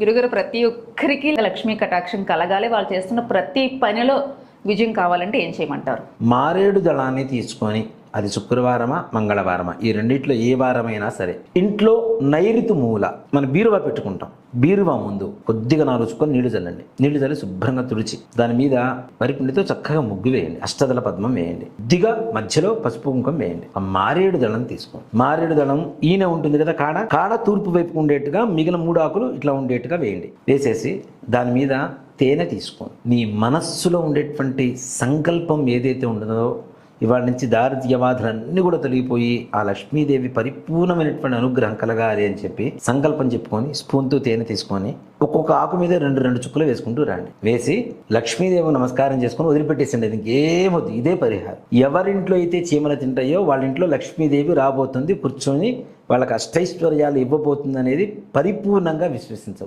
గురుగారు ప్రతి ఒక్కరికి లక్ష్మీ కటాక్షం కలగాలి. వాళ్ళు చేస్తున్న ప్రతి పనిలో విజయం కావాలంటే ఏం చేయమంటారు? మారేడు దళాన్ని తీసుకొని అది శుక్రవారమా మంగళవారమా? ఈ రెండిట్లో ఏ వారమైనా సరే. ఇంట్లో నైరుతి మూల మన బీరువా పెట్టుకుంటాం. బీరువా ముందు కొద్దిగా నాలుచుకొని నీళ్ళు చల్లండి. నీళ్ళు చల్లి శుభ్రంగా తుడిచి దాని మీద వరిపిండితో చక్కగా ముగ్గు వేయండి. అష్టదళ పద్మం వేయండి. దిగా మధ్యలో పసుపు కుంకం వేయండి. ఆ మారేడు దళం తీసుకోండి. మారేడు దళం ఈయన ఉంటుంది కదా కాడ? కాడ తూర్పు వైపు ఉండేట్టుగా మిగిలిన మూడు ఆకులు ఇట్లా ఉండేట్టుగా వేయండి. వేసేసి దాని మీద తేనె తీసుకోండి. మీ మనస్సులో ఉండేటువంటి సంకల్పం ఏదైతే ఉండదో ఇవాళ నుంచి దారిద్ర్యవాధులన్నీ కూడా తొలగిపోయి ఆ లక్ష్మీదేవి పరిపూర్ణమైనటువంటి అనుగ్రహం కలగాలి అని చెప్పి సంకల్పం చెప్పుకొని స్పూన్తో తేనె తీసుకొని ఒక్కొక్క ఆకు మీద రెండు రెండు చుక్కలు వేసుకుంటూ రండి. వేసి లక్ష్మీదేవి నమస్కారం చేసుకొని వదిలిపెట్టేసండి అది ఇంకేమొద్దు ఇదే పరిహారం. ఎవరింట్లో అయితే చీమలు తింటాయో వాళ్ళ ఇంట్లో లక్ష్మీదేవి రాబోతుంది కూర్చొని వాళ్ళకి అష్టైశ్వర్యాలు ఇవ్వబోతుంది అనేది పరిపూర్ణంగా విశ్వసించవచ్చు